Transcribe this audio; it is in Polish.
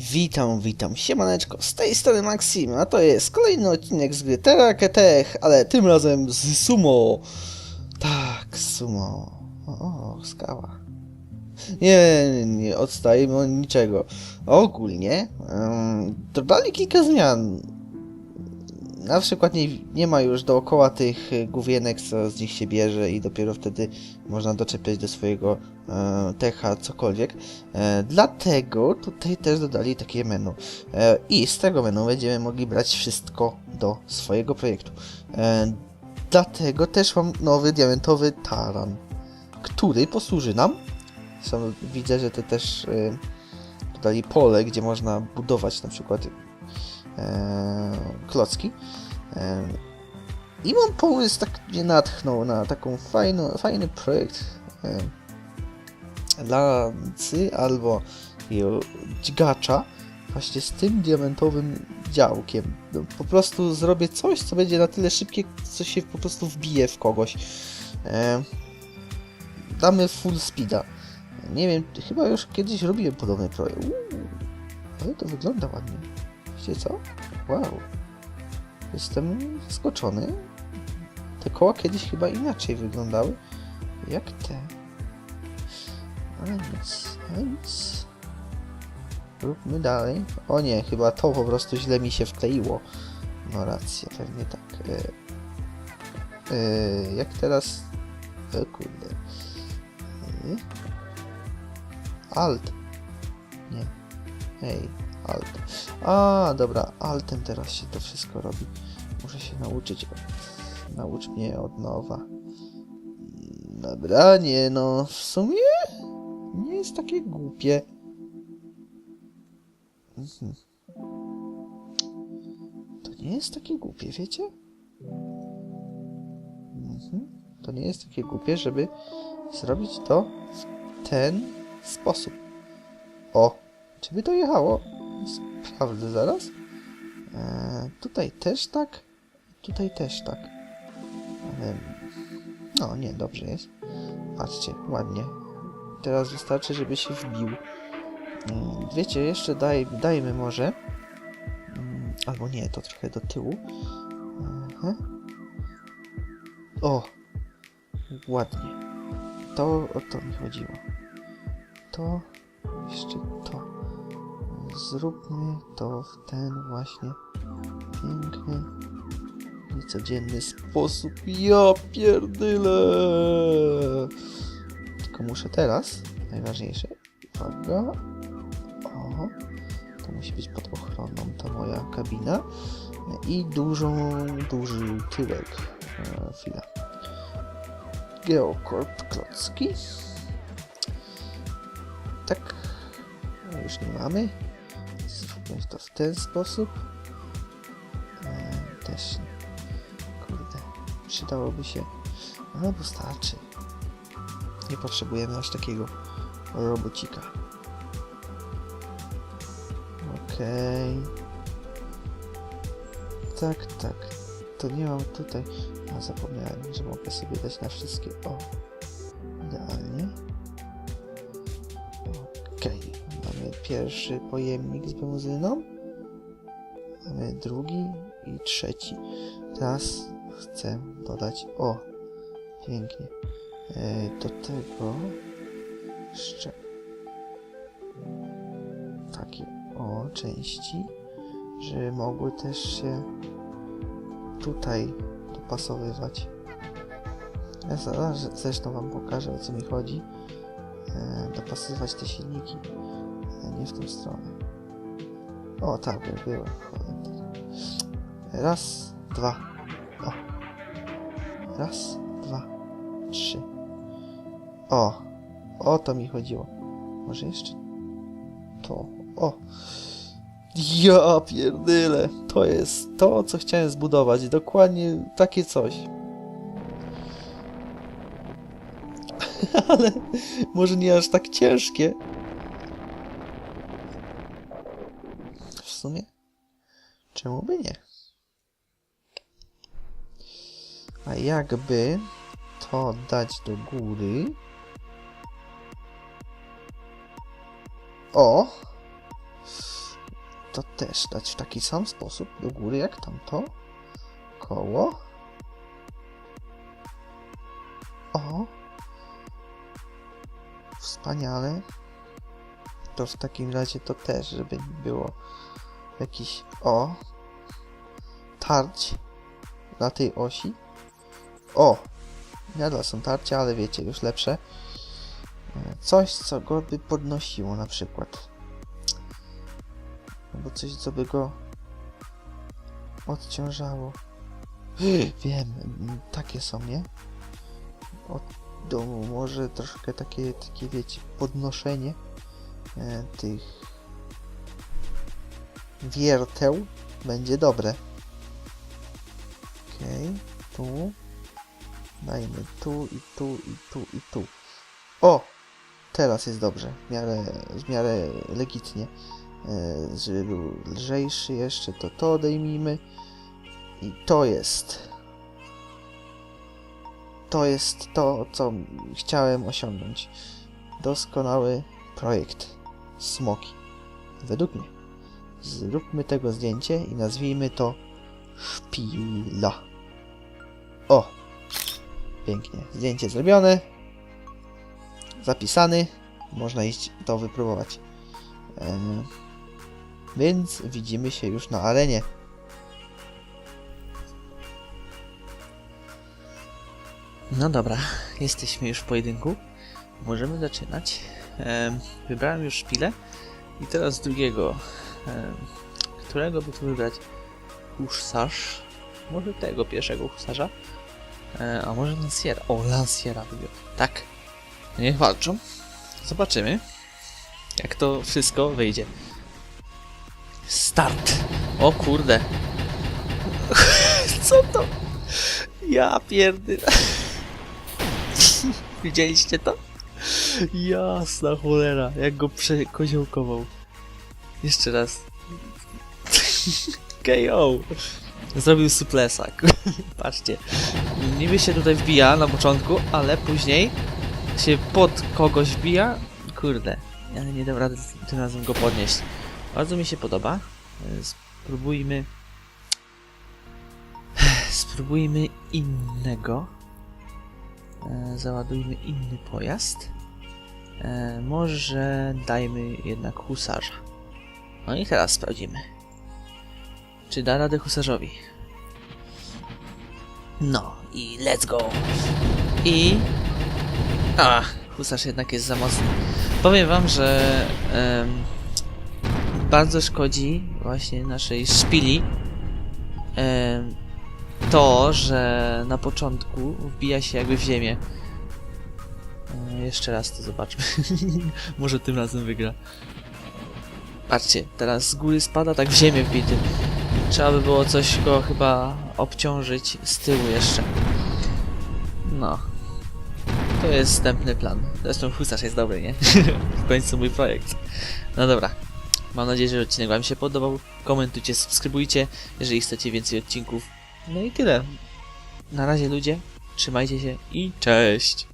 Witam, witam, siemaneczko, z tej strony Maxim, a to jest kolejny odcinek z gry Teraketech, ale tym razem z Sumo. Tak, Sumo. O, skała. Nie, nie, nie odstajemy od niczego. Ogólnie um, dodali kilka zmian. Na przykład nie, nie ma już dookoła tych y, główienek, co z nich się bierze i dopiero wtedy można doczepiać do swojego e, techa cokolwiek. E, dlatego tutaj też dodali takie menu. E, I z tego menu będziemy mogli brać wszystko do swojego projektu. E, dlatego też mam nowy diamentowy taran, który posłuży nam. Są, widzę, że to też e, dodali pole, gdzie można budować na przykład e, klocki. E, I mam pomysł, tak mnie natchnął na taką fajną, fajny projekt e, dla cy albo dźgacza właśnie z tym diamentowym działkiem. No, po prostu zrobię coś, co będzie na tyle szybkie, co się po prostu wbije w kogoś. E, damy full speeda. Nie wiem, chyba już kiedyś robiłem podobny projekt. Uuu, ale to wygląda ładnie. Wiecie co? Wow. Jestem zaskoczony. Te koła kiedyś chyba inaczej wyglądały. Jak te. Ale nic, ale nic. Róbmy dalej. O nie, chyba to po prostu źle mi się wkleiło. No racja, pewnie tak. E, e, jak teraz... O kurde. E, alt. Nie. Hej, alt. A, dobra, altem teraz się to wszystko robi. Muszę się nauczyć. Naucz mnie od nowa. Dobra, nie no, w sumie nie jest takie głupie. Mhm. To nie jest takie głupie, wiecie? Mhm. To nie jest takie głupie, żeby zrobić to w ten sposób. O, czy by to jechało? Sprawdzę zaraz. Eee, tutaj też tak. Tutaj też tak. Ale... No, nie, dobrze jest. Patrzcie, ładnie. Teraz wystarczy, żeby się wbił. Mm, Wiecie, jeszcze daj, dajmy może. Mm, Albo nie, to trochę do tyłu. Aha. O! Ładnie. To o to mi chodziło. To, jeszcze to. Zróbmy to w ten właśnie piękny, niecodzienny sposób. Ja pierdyle! Tylko muszę teraz, najważniejsze, uwaga, o, to musi być pod ochroną ta moja kabina i dużą, duży tyłek. E, chwila. Geokorp klocki. Tak, no już nie mamy. Zróbmy to w ten sposób. E, też nie. Kurde, przydałoby się. No bo starczy. Nie potrzebujemy aż takiego robocika. Okej. Tak, tak. To nie mam tutaj. A zapomniałem, że mogę sobie dać na wszystkie. O. pierwszy pojemnik z benzyną. Mamy drugi i trzeci. Teraz chcę dodać. O. Pięknie. E, do tego jeszcze takie o części, że mogły też się tutaj dopasowywać. Ja zaraz zresztą wam pokażę o co mi chodzi. E, dopasowywać te silniki, nie w tą stronę. O tak, jak było. Raz, dwa. O. Raz, dwa, trzy. O. O to mi chodziło. Może jeszcze to. O. Ja pierdyle. To jest to, co chciałem zbudować. Dokładnie takie coś. Ale może nie aż tak ciężkie. W sumie. Czemu by nie? A jakby to dać do góry. O! to też dać w taki sam sposób do góry jak tamto. Koło. O. Wspaniale. To w takim razie to też, żeby było jakiś o tarć na tej osi. O! Nadal są tarcia, ale wiecie, już lepsze. Coś, co go by podnosiło na przykład. Albo coś, co by go odciążało. Wiem, takie są, nie? Od domu może troszkę takie, takie wiecie, podnoszenie e, tych wierteł będzie dobre. Okej, tu. Dajmy tu i tu i tu i tu. O! Teraz jest dobrze. W miarę, w miarę legitnie. E, żeby był lżejszy jeszcze, to to odejmijmy. I to jest. To jest to, co chciałem osiągnąć. Doskonały projekt. Smoki. Według mnie. Zróbmy tego zdjęcie i nazwijmy to Szpila. O! Pięknie. Zdjęcie zrobione. Zapisany. Można iść to wypróbować. Więc widzimy się już na arenie. No dobra, jesteśmy już w pojedynku. Możemy zaczynać. Em, wybrałem już szpilę i teraz drugiego. Em, którego by tu wybrać? Husarz. Może tego pierwszego husarza. E, a może Lanciera. O, Lanciera wybiorę. Tak. Niech walczą. Zobaczymy, jak to wszystko wyjdzie. Start. O kurde. Co to? Ja pierdolę. Widzieliście to? Jasna cholera, jak go przekoziołkował. Jeszcze raz. KO. Zrobił suplesa. Patrzcie. Niby się tutaj wbija na początku, ale później się pod kogoś wbija. Kurde. Ale nie dam rady tym razem go podnieść. Bardzo mi się podoba. E, Spróbujmy. Spróbujmy innego. E, załadujmy inny pojazd. E, może dajmy jednak husarza. No i teraz sprawdzimy. Czy da radę husarzowi? No i let's go! I... A, husarz jednak jest za mocny. Powiem wam, że bardzo szkodzi właśnie naszej szpili to, że na początku wbija się jakby w ziemię. E, jeszcze raz to zobaczmy. Może tym razem wygra. Patrzcie, teraz z góry spada tak w ziemię wbity. Trzeba by było coś go chyba obciążyć z tyłu jeszcze. No. To jest wstępny plan. Zresztą husarz jest dobry, nie? w końcu mój projekt. No dobra. Mam nadzieję, że odcinek Wam się podobał. Komentujcie, subskrybujcie, jeżeli chcecie więcej odcinków. No i tyle. Na razie ludzie, trzymajcie się i cześć!